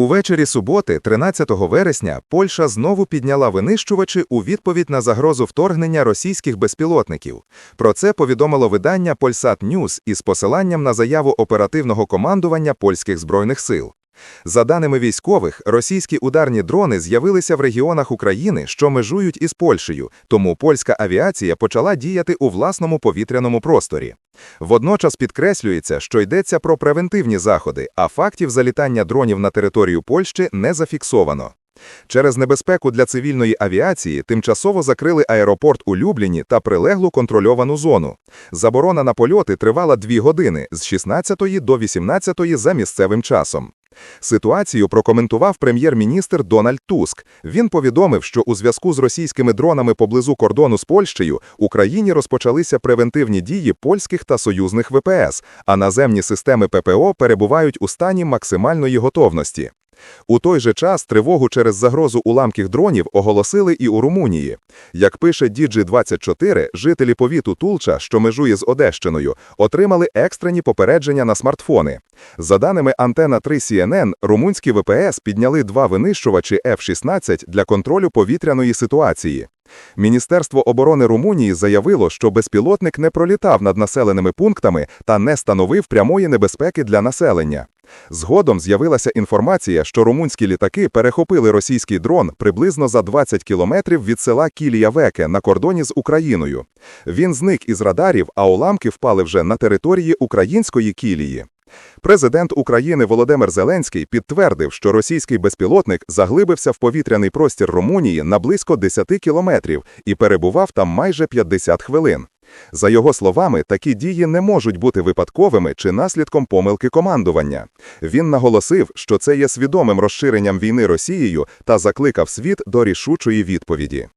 Увечері суботи, 13 вересня, Польща знову підняла винищувачі у відповідь на загрозу вторгнення російських безпілотників. Про це повідомило видання Polsat News із посиланням на заяву оперативного командування польських збройних сил. За даними військових, російські ударні дрони з'явилися в регіонах України, що межують із Польщею, тому польська авіація почала діяти у власному повітряному просторі. Водночас підкреслюється, що йдеться про превентивні заходи, а фактів залітання дронів на територію Польщі не зафіксовано. Через небезпеку для цивільної авіації тимчасово закрили аеропорт у Любліні та прилеглу контрольовану зону. Заборона на польоти тривала дві години з 16 до 18 за місцевим часом. Ситуацію прокоментував прем'єр-міністр Дональд Туск. Він повідомив, що у зв'язку з російськими дронами поблизу кордону з Польщею Україні розпочалися превентивні дії польських та союзних ВПС, а наземні системи ППО перебувають у стані максимальної готовності. У той же час тривогу через загрозу уламків дронів оголосили і у Румунії. Як пише Діджі24, жителі повіту Тулча, що межує з Одещиною, отримали екстрені попередження на смартфони. За даними Антена 3 CNN, румунські ВПС підняли два винищувачі F-16 для контролю повітряної ситуації. Міністерство оборони Румунії заявило, що безпілотник не пролітав над населеними пунктами та не становив прямої небезпеки для населення. Згодом з'явилася інформація, що румунські літаки перехопили російський дрон приблизно за 20 кілометрів від села Кілія-Веке на кордоні з Україною. Він зник із радарів, а уламки впали вже на території української Кілії. Президент України Володимир Зеленський підтвердив, що російський безпілотник заглибився в повітряний простір Румунії на близько 10 кілометрів і перебував там майже 50 хвилин. За його словами, такі дії не можуть бути випадковими чи наслідком помилки командування. Він наголосив, що це є свідомим розширенням війни Росією та закликав світ до рішучої відповіді.